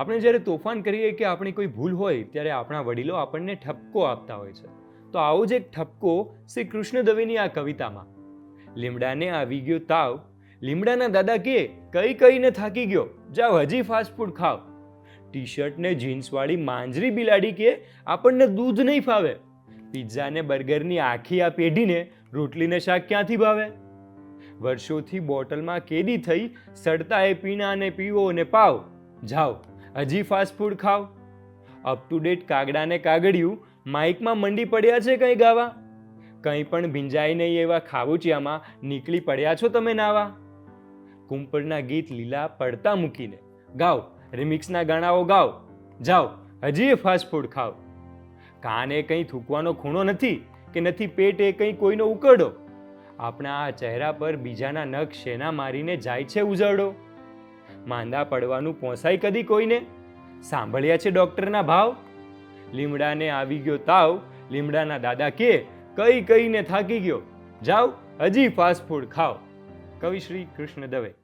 આપણે જ્યારે તોફાન કરીએ કે આપણી કોઈ ભૂલ હોય, ત્યારે આપણા વડીલો આપણને ઠપકો આપતા હોય છે. તો આવો જ એક ઠપકો શ્રી કૃષ્ણ દવેની આ કવિતામાં. લીમડાને આવી ગયો તાવ. લીમડાના દાદા કે, કઈ કઈને થાકી ગયો. જાઓ હજી ફાસ્ટ ફૂડ ખાવ ટી શર્ટ ને જીન્સવાળી માંજરી બિલાડી કે, આપણને દૂધ નહીં ફાવે. પિઝા ને બર્ગરની આખી આ પેઢીને રોટલીને શાક ક્યાંથી ભાવે? વર્ષોથી બોટલમાં કેદી થઈ, સડતા એ પીણા ને પીવો ને પાવ. જાઓ હજી ફાસ્ટ ફૂડ ખાવ અપ ટુ ડેટ કાગડા ને કાગડિયું માઇકમાં મંડી પડ્યા છે કંઈ ગાવા? કંઈ પણ ભીંજાય નહીં એવા ખાબુચિયામાં નીકળી પડ્યા છો તમે નાવા? કુંપળના ગીત લીલા પડતા મૂકીને. ગાઓ રિમિક્સના ગાણાઓ ગાઓ. જાઓ, હજી ફાસ્ટ ફૂડ ખાઓ. કાને કંઈ થૂકવાનો ખૂણો નથી કે નથી પેટ એ કંઈ કોઈનો ઉકળો આપણા આ ચહેરા પર બીજાના નખ શેના મારીને જાય છે ઉજરડો માંદા પડવાનું પોસાય કદી કોઈને? સાંભળ્યા છે ડૉક્ટરના ભાવ? લીમડાને આવી ગયો તાવ, લીમડાના દાદા કે, કઈ કઈને થાકી ગયો. જાઓ, હજી ફાસ્ટ ફૂડ ખાઓ. કવિ શ્રી કૃષ્ણ દવે.